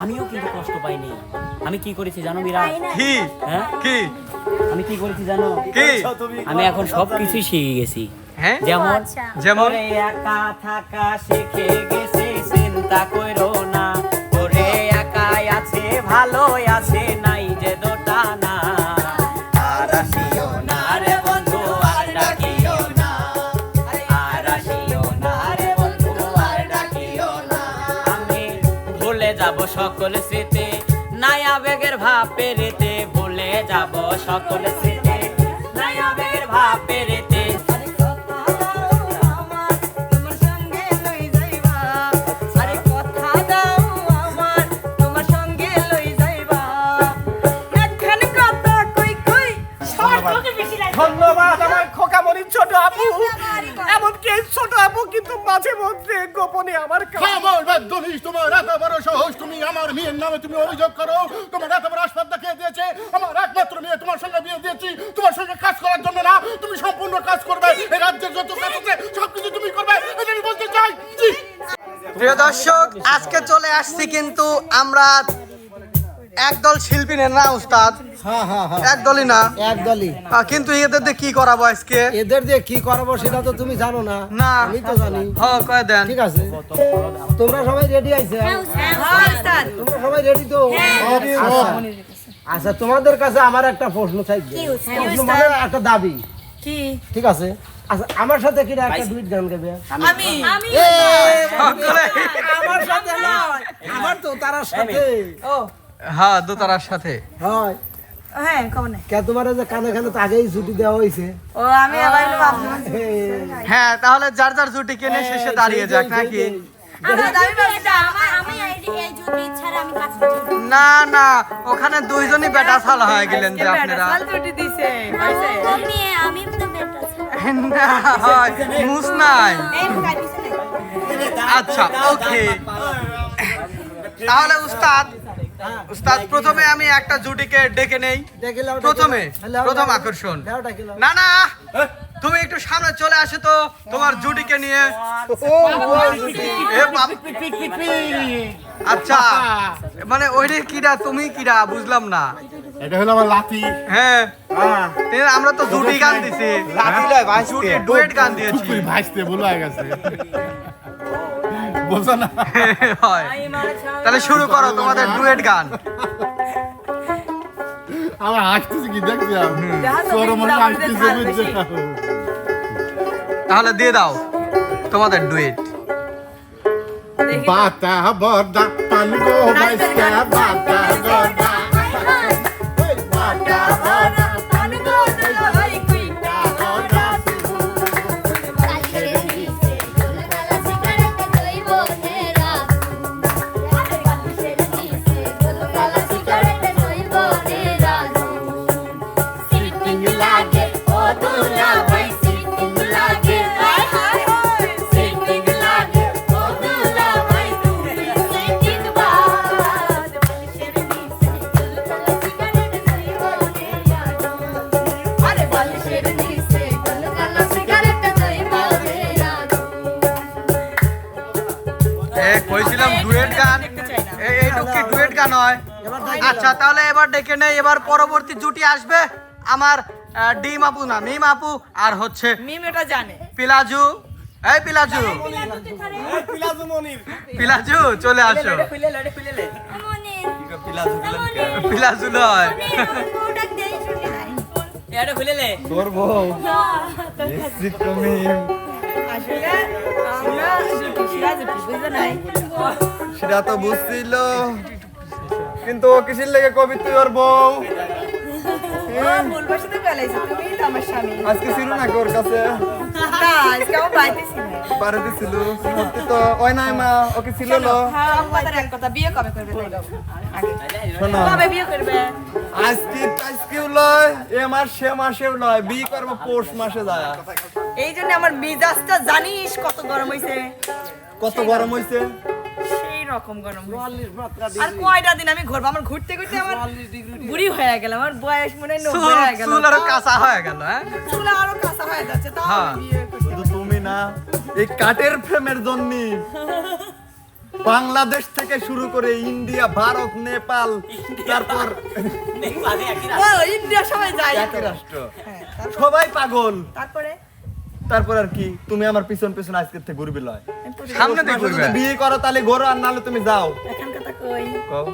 আমিও কিন্তু কষ্ট পাইনি। আমি কি করেছি জানো মিরা? কি? হ্যাঁ? কি? আমি কি করেছি জানো? কি? আমি এখন সব কিছুই শিখে গেছি। হ্যাঁ? যেমন আচ্ছা। যেমন একা থাকা শিখে গেছি চিন্তা কইরো না। ওরে একাই আছে ভালোই আছে পেরেতে ভুলে যাব সকল স্মৃতি। নাই আবেগের ভাব পেরেতে ধন্যবাদ। আমার খোকামণির ছোট আপু। এমনকি ছোট আপু কিন্তু মাঝে মধ্যে গোপনে আমার খবর তোমার এত বড় সাহস তুমি আমার মেয়ের নামে তুমি দর্শক আজকে চলে আসছি কিন্তু আমরা একদল শিল্পী নেন না উস্তাদ? হ্যাঁ হ্যাঁ হ্যাঁ। একদলই না? একদলই। কিন্তু এদের দিয়ে কি করাবো আজকে? এদের দিয়ে কি করাবো সেটা তো তুমি জানো না। না। আমি তো জানি। হ কয়ে দেন। ঠিক আছে। তোমরা সবাই রেডি আইছে? তোমরা সবাই রেডি তো? আচ্ছা। আচ্ছা। তোমাদের কাছে আমার একটা প্রশ্ন প্রশ্ন মানে একটা দাবি। ঠিক আছে? আচ্ছা আমার সাথে কি একটা দুইট গান গাবে আমি আমি। আমার সাথে নয় আমার তো তার সাথে। হ্যাঁ সাথে। হয়। হ্যাঁ কমনে। কে তোমার যে কানে কানে তো আগেই ছুটি দেওয়া হয়েছে ও আমি আবার হ্যাঁ তাহলে যার যার ছুটি কিনে শেষে দাঁড়িয়ে যাক নাকি? না। না ওখানে দুইজনই বেটা ছাল হয়ে গেলেন যে আপনারা। হয় মুস নাই। আচ্ছা ওকে। তাহলে উস্তাদ উস্তাদ প্রথমে আমি একটা জুটিকে ডেকে নেই। প্রথমে প্রথম আকর্ষণ। না না। তুমি একটু সামনে চলে আসো তো তোমার জুটিকে নিয়ে। আচ্ছা মানে ওইটা কিরা তুমি কিরা বুঝলাম না। এটা হলো আমার লাঠি। হ্যাঁ আমরা তো জুটি গান দিছি। ডুয়েট গান দিয়েছি। ভাসতে ভুল হয়ে গেছে। বলছো না? হয়। তাহলে শুরু করো তোমাদের ডুয়েট গান। আমার হাসতেছি কি দেখছি? তোর হাসতেছে বুঝছ? তাহলে দিয়ে দাও তোমাদের ডুয়েট। বাতা বর্দা পান গো বাইস্তা বাতা বদা আচ্ছা তাহলে এবার ডেকে নেই এবার পরবর্তী জুটি আসবে আমার ডিম আপু না মিম আপু আর হচ্ছে মিম এটা জানে। পিলাজু। এই পিলাজু। পিলাজু চলে আসো। খুলে লড়ে খুলে লে পিলাজু নয়। এটা খুলে লে। সেটা তো বুঝছিল। কিন্তু ও কিসের লেগে কবি তুই ওর বউ? আজকে ছিল না ওর কাছে? না আজকে আমার বাড়িতে ছিল। সত্যি তো ওই নাই মা ওকে ছিল? না হ্যাঁ আজকে আজকেও লয় এ মাস সে মাসেও লয় বিয়ে করব পৌষ মাসে যায়। এই জন্য আমার মিজাজটা জানিস কত গরম হইছে। কত গরম হইছে? রকম গরম আর কয়টা দিন আমি ঘুরবো? আমার ঘুরতে ঘুরতে আমার বুড়ি হয়ে গেল আমার বয়স মনে হয় নব্বই হয়ে গেল। চুল আরও কাঁচা হয়ে গেল হ্যাঁ? চুল আরও কাঁচা হয়ে যাচ্ছে তাও হ্যাঁ। শুধু তুমি না এই কাঠের ফ্রেমের জন্য। বাংলাদেশ থেকে শুরু করে ইন্ডিয়া ভারত নেপাল তারপর নেপালে একই ও ইন্ডিয়া সবাই যায় একই রাষ্ট্র। সবাই পাগল। তারপরে? তারপর আর কি তুমি আমার পিছন পিছন আজকের থেকে ঘুরবি লয়। সামনে থেকে ঘুরবে? যদি বিয়ে করো তাহলে ঘোরো আর নাহলে তুমি যাও। এখন কথা কই? কও।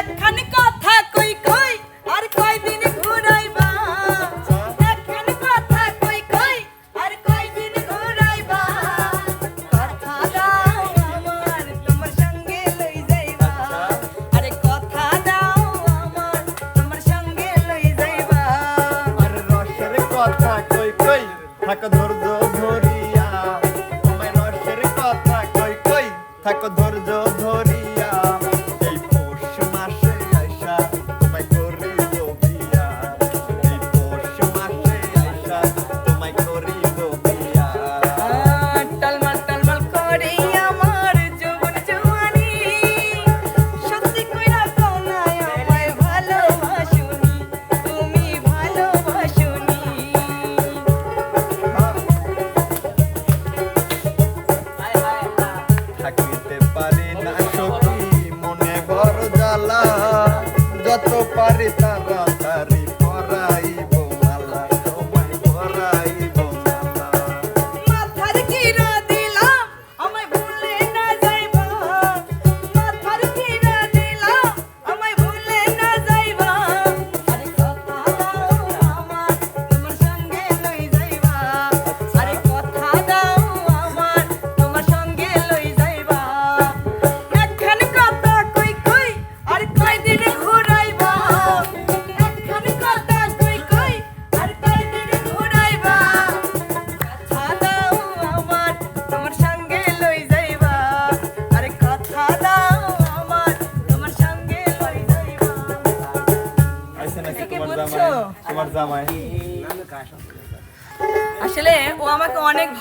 একখানি কথা কই কই?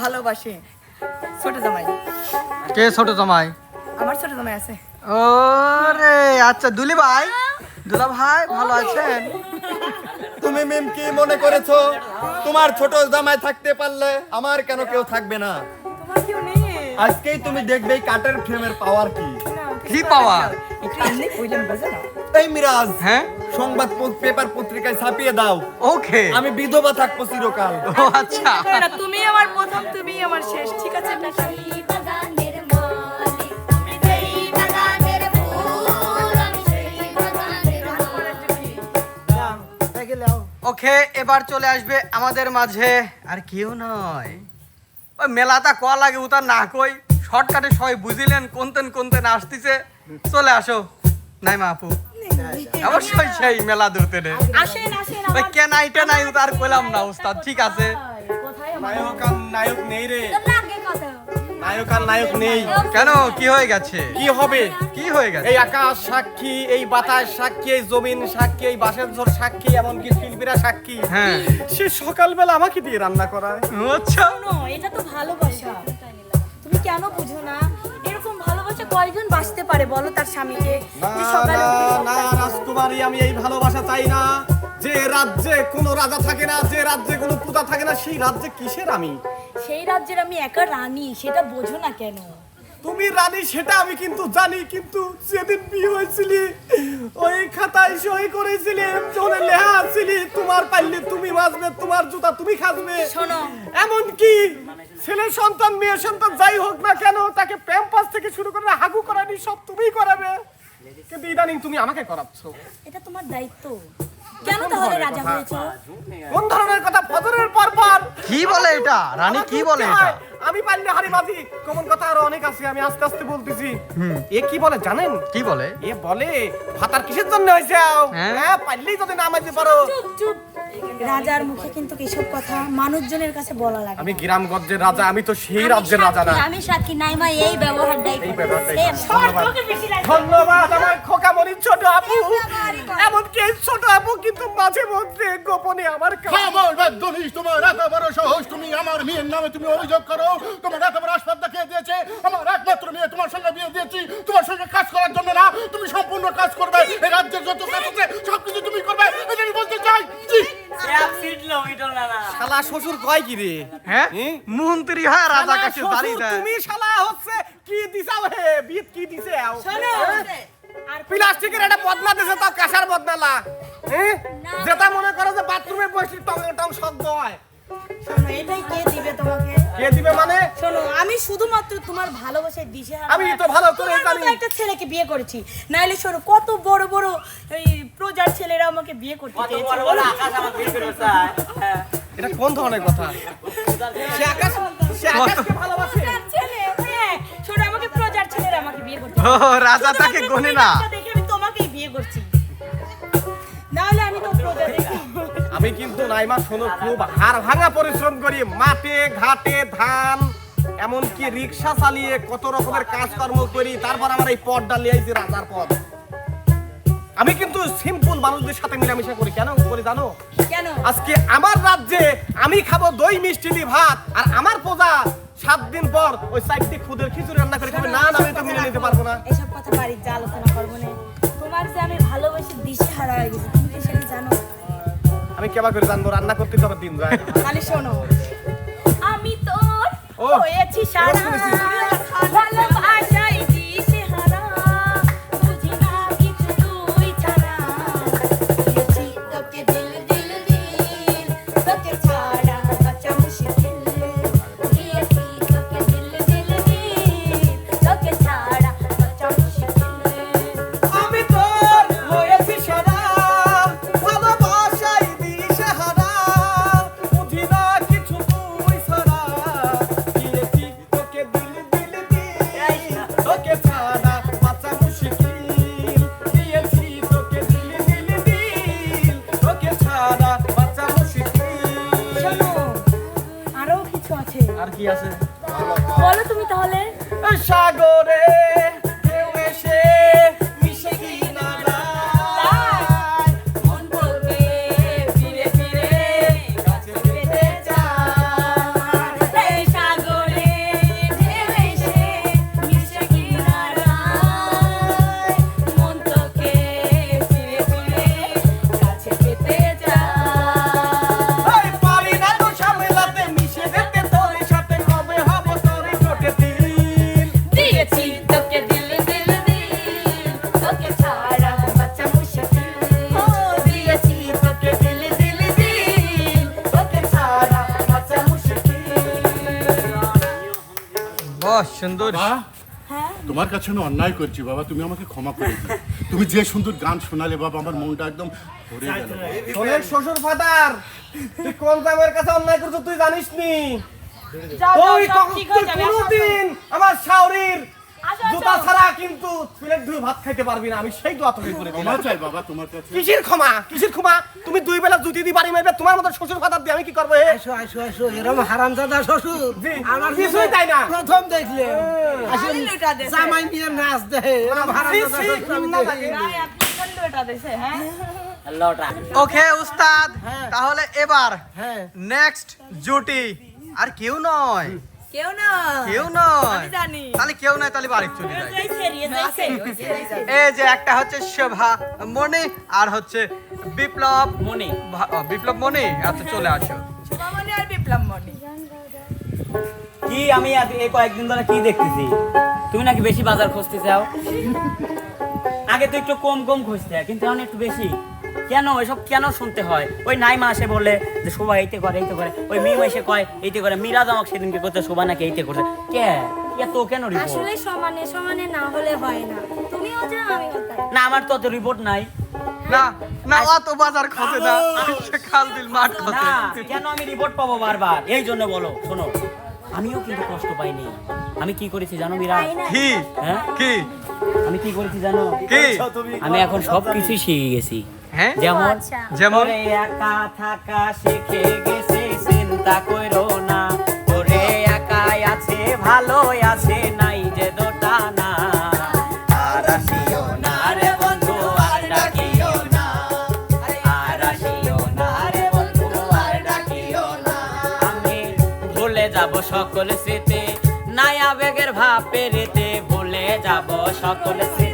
ভালোবাসে। ছোট জামাই। কে ছোট জামাই? আমার ছোট জামাই আছে। ওরে আচ্ছা দুলি ভাই। দুলা ভাই ভালো আছেন? তুমি মিম কি মনে করেছ? তোমার ছোট জামাই থাকতে পারলে আমার কেন কেউ থাকবে না? তোমার আজকেই তুমি দেখবে কাঠের ফ্রেমের পাওয়ার কি। কি পাওয়া এখানে কইলাম বুঝে না। এই মিরাজ। হ্যাঁ? সংবাদ পেপার পত্রিকায় ছাপিয়ে দাও। ওকে। আমি বিধবা থাকব চিরকাল। ও আচ্ছা। তুমি আমার প্রথম তুমি আমার শেষ ঠিক আছে? ওকে এবার চলে আসবে আমাদের মাঝে। আর কেউ নয়। ওই মেলাটা ক লাগে উতার না কই। শর্টকাটে সবাই বুঝিলেন কোনতেন কোনতেন আসতিছে। চলে আসো নাই মা আপু। অবশ্যই সেই মেলা ধরতে নে আসেন আসেন ওই কে নাই উতার কইলাম না উস্তাদ ঠিক আছে? কোথায় নায়ক আর নায়ক নেই রে। তোর নায়ক আর নায়ক নেই। কেন? কি হয়ে গেছে? কি হবে? কি হয়ে গেছে? এই আকাশ সাক্ষী এই বাতাস সাক্ষী এই জমিন সাক্ষী এই বাসের ঝড় সাক্ষী এমনকি শিল্পীরা সাক্ষী। হ্যাঁ। সে সকালবেলা আমাকে দিয়ে রান্না করায়। আচ্ছা। এটা তো ভালোবাসা। তুমি কেন বুঝো না? কয়জন বাঁচতে পারে বলো তার স্বামীকে? যে সকালে না রাজকুমারী আমি এই ভালোবাসা চাই না। যে রাজ্যে কোনো রাজা থাকে না যে রাজ্যে কোনো পূজা থাকে না সেই রাজ্যে কিসের আমি? সেই রাজ্যের আমি একা রানী সেটা বোঝো না কেন? তুমি রানী সেটা আমি কিন্তু জানি কিন্তু যেদিন বিয়ে হয়েছিলি ওই খাতায় সই করেছিলি জোরে লেহা ছিলি তোমার পাইলে তুমি বাজবে তোমার জুতা তুমি খাজবে শোনো। এমন কি ছেলে সন্তান মেয়ে সন্তান যাই হোক না কেন তাকে প্যাম্পাস থেকে শুরু করে হাগু করানি সব তুমিই করাবে। কিন্তু ইদানিং তুমি আমাকে করাচ্ছ। এটা তোমার দায়িত্ব। কেন তাহলে রাজা হয়েছো? কোন ধরনের কথা? ফজরের পর পর। কি বলে এটা? রানী কি বলে এটা? আমি পারলে হারি বাজি। কমন কথা আরও অনেক আছে আমি আস্তে আস্তে বলতেছি। এ কি বলে জানেন? কি বলে? এ বলে ভাতার কিসের জন্য হয়েছে? হ্যাঁ? হ্যাঁ পারলেই যদি না মাঝে পারো। চুপ চুপ। রাজার মুখে কিন্তু এসব কথা? মানুষজনের কাছে বলা লাগে আমি গ্রামগঞ্জের রাজা আমি তো সেই রাজ্যের রাজা না। আমি সাক্ষী নাইমা এই ব্যবহারটাই এই ব্যবহারটাই. ধন্যবাদ। আমার ছোট আপু। এমনকি এই ছোট আপু কিন্তু মাঝে মধ্যে গোপনে আমার কাছে খবর বেদনিস তোমার এত বড় সাহস তুমি আমার মেয়ের নামে তুমি অভিযোগ করো। তোমার এত বড় আসপাত দেখিয়ে দিয়েছে। আমার একমাত্র মেয়ে তোমার সঙ্গে বিয়ে দিয়েছি। তোমার সঙ্গে কাজ করার জন্য না তুমি সম্পূর্ণ কাজ করবে। এই রাজ্যের যত কাজ আছে সবকিছু তুমি করবে শালা শ্বশুর কয় কি রে? হ্যাঁ? মন্ত্রী হয় রাজা কাছে দাঁড়িয়ে দেয় তুমি শালা হচ্ছে কি দিছাও হে? বিত কি দিছে? আও। শোনো। আর প্লাস্টিকের একটা বদনা দিছে তাও কাঁসার বদনালা হ্যাঁ যেটা মনে করো যে বাথরুমে বসে টং টং শব্দ হয়। এটাই কে দিবে তোমাকে? কে দিবে মানে? আমি শুধুমাত্র তোমার ভালোবাসায় দিশে আমি তো ভালো করে জানি। একটা ছেলেকে বিয়ে করেছি। নাইলে শোনো কত বড় বড় এই প্রজার ছেলেরা আমাকে বিয়ে করতে চেয়েছে বড় বড় আকাশ আমাকে বিয়ে চায়। হ্যাঁ। এটা কোন ধরনের কথা? সে আকাশ সে আকাশকে ভালোবাসে? প্রজার ছেলে হ্যাঁ শোনো আমাকে প্রজার ছেলেরা আমাকে বিয়ে করতে ও রাজা তাকে গনে না। দেখে আমি তোমাকেই বিয়ে করছি। নাহলে আমি তো প্রজা দেখি আমি কিন্তু নাইমা শোনো খুব হাড় ভাঙা পরিশ্রম করি। মাঠে ঘাটে ধান এমনকি রিক্সা চালিয়ে কত রকমের কাজকর্ম করি তারপর আমার এই পদটা লিয়ে আইছি রাজার পদ। আমি কিন্তু সিম্পল মানুষদের সাথে মিলামিশা করি। কেন করি জানো? কেন? আজকে আমার রাজ্যে আমি খাব দই মিষ্টি দিয়ে ভাত আর আমার প্রজা সাত দিন পর ওই চারটি খুদের খিচুড়ি রান্না করে খাবে। না না আমি তো মেনে নিতে পারব না। এসব কথা বাড়ির যা আলোচনা করব না। তোমার যে আমি ভালোবেসে দিশে হারা হয়ে গেছি। তুমি সেটা জানো? আমি কেবা করে জানব রান্না করতে তবে দিন যায়। তাহলে শোনো তোর ও, হয়েছি সারা শুনেছি। সুন্দর। বাবা, তোমার কাছে আমি অন্যায় করছি বাবা। তুমি আমাকে ক্ষমা করে দিও। তুমি যে সুন্দর গান শোনালে বাবা আমার মনটা একদম ভরে গেল। শ্বশুর ফাদার তুই কোন দামের কাছে অন্যায় করছ তুই জানিস নি যাও, যাও, তুই সব কখন ঠিক তুই যাবে, আসো, আসো। কোনোদিন আমার শাওরির জুতা ছাড়া কিন্তু প্লেট ধুয়ে ভাত খাইতে পারবি না আমি সেই দোয়া তোকে করে ক্ষমা দিলাম চাই বাবা তোমার কাছে। কিসের ক্ষমা? কিসের ক্ষমা? তুমি দুই বেলা জুতি দি বাড়ি মারবে তোমার মতো শ্বশুর ফাদার দিয়ে আমি কি করব হে আসো আসো আসো এরম হারামজাদা শ্বশুর। আমার কিছুই তাই না। প্রথম দেখলে। দেছে। জামাই নিয়ে নাচ এরম হারামজাদা শ্বশুর হ্যাঁ? লটা ওকে উস্তাদ হ্যাঁ। তাহলে এবার হ্যাঁ। নেক্সট জুটি। আর কেউ নয়। কেউ না কেউ আমি জানি। তাহলে কেউ নয় তাহলে বাড়ি চলে যায় এই যে একটা হচ্ছে শোভা মনি আর হচ্ছে বিপ্লব মনি বিপ্লব মনি আচ্ছা চলে আসো। সুমামনি আর বিপ্লব মনি কি আমি এই কয়েকদিন ধরে কি দেখতেছি? তুমি নাকি বেশি বাজার খুঁজতে চাও? আগে তো একটু কম কম খুঁজতে কিন্তু এখন একটু বেশি। কেন? এসব কেন শুনতে হয়? ওই নাইমা আসে বলে যে শোভা এইতে করে এইতে করে। ওই মিম এসে কয় এইতে করে। মিরাজ আমাকে সেদিনকে করতে শোভা নাকি এইতে করছে। কে? কেন রিপোর্ট আসলে সমানে সমানে না হলে হয় না। তুমিও যা আমিও না আমার তো অত রিপোর্ট নাই। না না অত বাজার খসে না। খাল দিল মাঠ খসে কেন আমি রিপোর্ট পাবো বারবার? এই জন্য বলো শোনো। আমিও কিন্তু কষ্ট পাইনি। আমি কি করেছি জানো মিরাজ? কি? হ্যাঁ? কি? আমি কি করেছি জানো? কি? আমি এখন সবকিছুই শিখে গেছি। হ্যাঁ? যেমন আচ্ছা। যেমন? ওরে একা থাকা শিখে গেছে চিন্তা কইরো না। ওরে একাই আছে নাই যে ভুলে সকল স্মৃতি নাই আবেগের ভাব পেরেতে ভুলে যাব সকল স্মৃতি।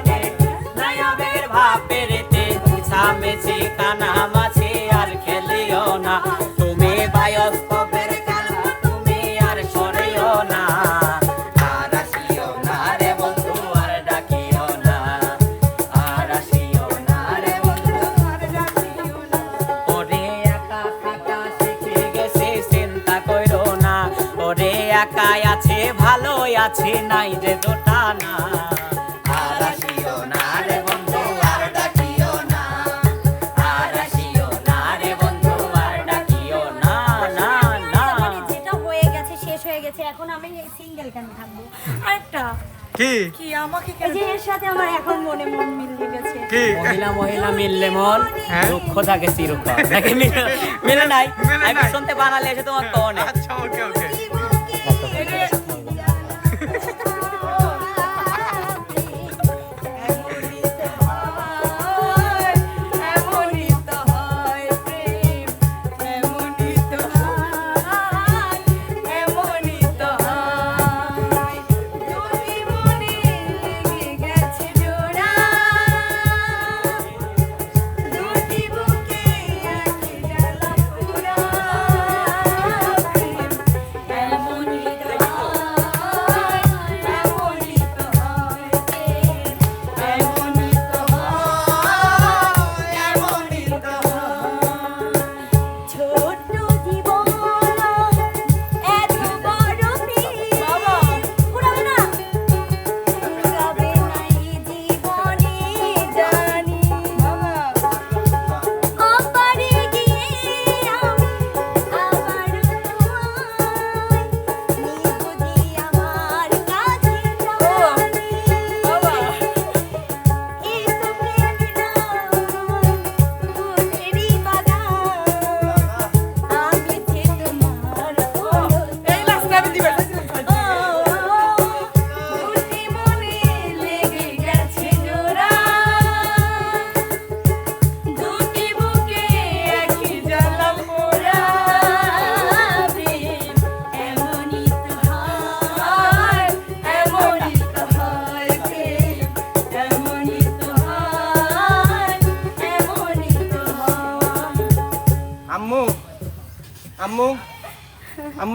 শেষ হয়ে গেছে এখন আমি সিঙ্গেল কেন থাকব? আরেকটা। কি? কি আমাকে এই যে এর সাথে আমার এখন মনে মন গেছে কি? মহিলা মহিলা মিললে মন হ্যাঁ। দুঃখ থাকে চিরকাল। নাকি মিলে মিলে নাই? আমি শুনতে বানালে এসে তোমার কনে আচ্ছা ওকে ওকে।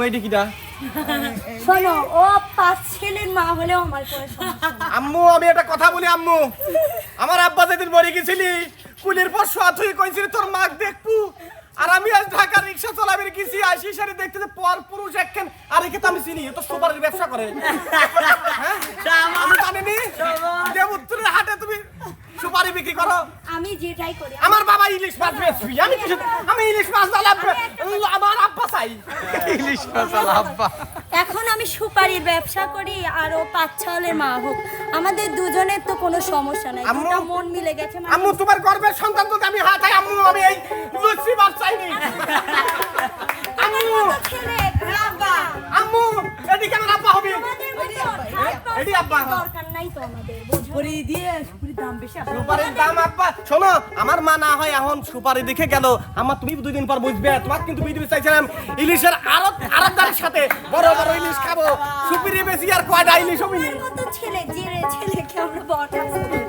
এটি কিটা শোনো ও পাঁচ ছেলের মা হলেও আমার করে আম্মু আমি একটা কথা বলি আম্মু। আমার আব্বা যেদিন মরে গেছিলি কুলির পর শোয়া তুই কইছিলি তোর মাক দেখবু? আর আমি আজ ঢাকা রিক্সা চালাবের গেছি আসি সারি দেখতে যে পর পুরুষ একখান আর একে তো আমি চিনি তো সুপারের ব্যবসা করে। হ্যাঁ? আমি জানিনি? যে হাটে তুমি সুপারি বিক্রি করো। আমি যেটাই করি আমার বাবা ইলিশ মাছ বেচবি আমি কিছু আমি ইলিশ মাছ ডালাম আমার চাই ইলিশ মাছ লাভবা এখন আমি সুপারির ব্যবসা করি আর ও পাঁচ ছলের মা হোক। আমাদের দুজনের তো কোনো সমস্যা নাই আমরা মন মিলে গেছে মানে- আম্মু তোমার গর্বের সন্তান তো আমি হাতে আম্মু আমি এই লুচি মাছ চাইনি। আম্মু! আব্বা। আম্মু এটি কেন আব্বা হবে। এটি আব্বা। দরকার নাই তো আমাদের? সুপারি দিয়ে সুপারির দাম বেশি সুপারির দাম আব্বা শোনো আমার মা না হয় এখন সুপারি দেখে গেল। আমার তুমি দুই দিন পর বুঝবে তোমার কিন্তু বুঝতে চাইছিলাম। ইলিশের আরও আরবদারের সাথে বড় বড় ইলিশ খাব। সুপিরি বেশি আর কয়টা ইলিশ হবি? আমার ছেলে যে ছেলেকে আমরা বটা তেজ জপু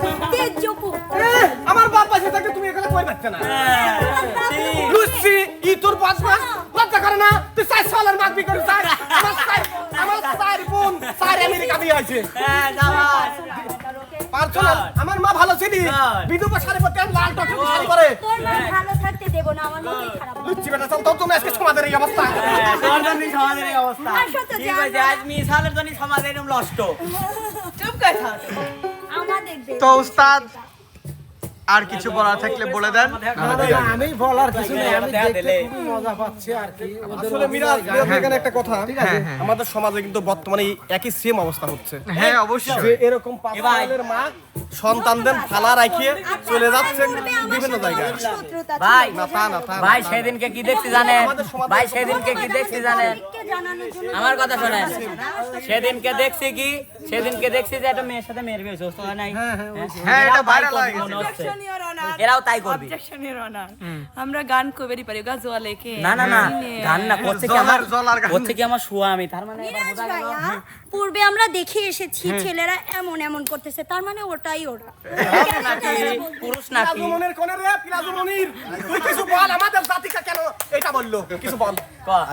আমার বাপ পাশে থাকলে তুমি এখানে কই পাচ্ছে না। লুচি ই তোর পাঁচ মাস লজ্জা করে না। তুই চার সালের মাছ বিক্রি চাই আমার চার আমার চার বোন চার আমেরিকা দিয়ে আছে হ্যাঁ আমার মা ভালো ছিলি। বিধবা শাড়ি পরতে লাল টকটকে শাড়ি পরে। তোর মা ভালো থাকতে দেবো না আমার মতোই খারাপ লুচি বেটা চল তুমি আজকে সমাজের এই অবস্থা। হ্যাঁ, তোমার জন্যই সমাজের এই অবস্থা। ঠিক আছে না। আজ মিসালের জন্য সমাজের এরকম নষ্ট চুপ করে থাক। তো উস্তাদ আর কিছু বলার থাকলে বলে দেন। আমি বলার কিছু নেই আমি দেখতে। খুবই মজা পাচ্ছি আর কি। আসলে মিরাজ এখানে একটা কথা। হ্যাঁ, হ্যাঁ। আমাদের সমাজে কিন্তু বর্তমানে একই সেম অবস্থা হচ্ছে। হ্যাঁ যে অবশ্যই এরকম এ মা সন্তানদের ফালা রাখিয়ে চলে যাচ্ছে বিভিন্ন জায়গায়। ভাই না তা না ভাই সেদিনকে কি দেখছি জানেন? ভাই সেদিনকে কি দেখছি জানেন? আমার কথা শোনেন। সেদিনকে দেখছি কি? সেদিনকে দেখছি যে একটা মেয়ের সাথে মেয়ের বিয়ে সুস্থ নাই। হ্যাঁ, এটা এরাও তাই viral হয়ে গেছে। অনার এরাও তাই করবে। অনার আমরা গান কবেরই পারি গাজোয়া লেখে। না না না গান না করছে কি আমার। করছে কি আমার শুয়া আমি তার মানে এবার বোঝা গেল। পূর্বে আমরা দেখে এসেছি ছেলেরা এমন এমন করতেছে তার মানে ওটাই ওরা। পুরুষ নাকি? পিলাজুমনির কোনে রে? পিলাজুমনির তুই কিছু বল আমাদের জাতিকা কেন এটা বলল? কিছু বল।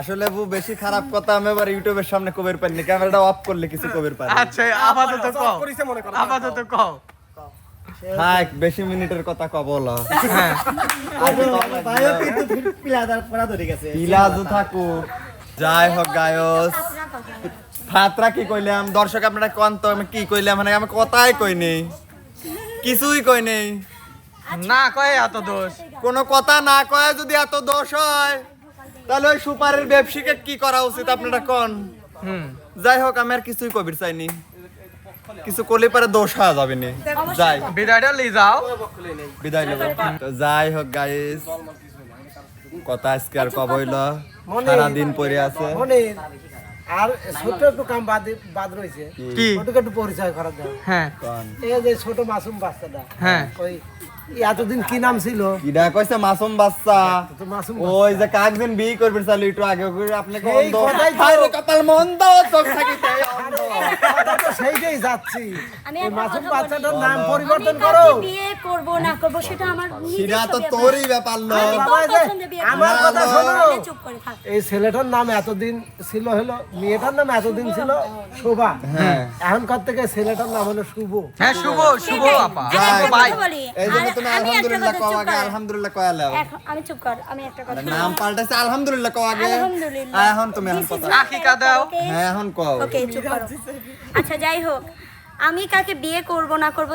আসলে বউ বেশি খারাপ কথা আমি এবার ইউটিউবের সামনে কবের পারিনি ক্যামেরাটা অফ করলে কিছু কবের পারি আচ্ছা আপাতত কও। মনে। আপাতত কও। থাক বেশি মিনিটের কথা ক বলো। পিলাজু থাকুক। যাই হোক গায়স। ছাত্রা কি কইলাম? দর্শক আপনারা কোন তো আমি কি কইলাম? মানে আমি কথাই কই নেই কিছুই কই নেই না কয়ে এত দোষ। কোনো কথা না কয়ে যদি এত দোষ হয় তাহলে ওই সুপারের ব্যবসায়ীকে কি করা উচিত আপনারা কোন? হুম। যাই হোক আমি আর কিছুই কবির চাইনি। কিছু করলে পরে দোষ হওয়া যাবে নি। যাই। বিদায়টা লি যাও। বিদায় নেব। তো যাই হোক গাইস কথা আজকে আর কব হইল সারাদিন পরে আছে। আর ছোট একটু কাম বাদ বাদ রয়েছে। কি? একটু পরিচয় করা জন্য। হ্যাঁ। এই যে ছোট মাসুম বাচ্চাটা হ্যাঁ। ওই এতদিন কি নাম ছিল? কিডা কইছে মাসুম বাচ্চা। ওই যে কাকদিন বি করবে চালু একটু আগে আপনাকে অন্ধ। কপাল মন্দ চোখ থাকিতে অন্ধ। কথা তো সেইটাই যাচ্ছি। এই মাসুম বাচ্চাটার নাম পরিবর্তন করো। বিয়ে করব না করব সেটা আমার সেটা তো তোরই ব্যাপার এই বিয়ে আমার কথা শোনো। চুপ করে থাক। এই ছেলেটার নাম এতদিন ছিল হলো মেয়েটার নাম এতদিন ছিল শোভা। হ্যাঁ। এখনকার থেকে ছেলেটার নাম হলো শুভ। হ্যাঁ শুভ শুভ আপা ভাই এই জন্য আর তুমি আমি আলহামদুলিল্লাহ কও আগে আলহামদুলিল্লাহ কয়ালাও এখন আমি চুপ কর আমি একটা কথা নাম পাল্টাইছে আলহামদুলিল্লাহ কও আগে। আলহামদুলিল্লাহ। এখন তুমি এখন কথা। আকিকা দাও। হ্যাঁ এখন কও। ওকে চুপ করো। আচ্ছা যাই হোক আমি কাকে বিয়ে করব না করব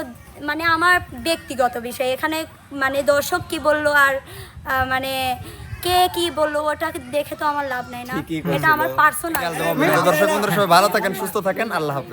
মানে আমার ব্যক্তিগত বিষয়। এখানে মানে দর্শক কি বলল আর আহ, মানে কে কি বলল ওটা দেখে তো আমার লাভ নাই না। এটা আমার পার্সোনাল দর্শক বন্ধুরা সবাই ভালো থাকেন সুস্থ থাকেন আল্লাহ হাফেজ।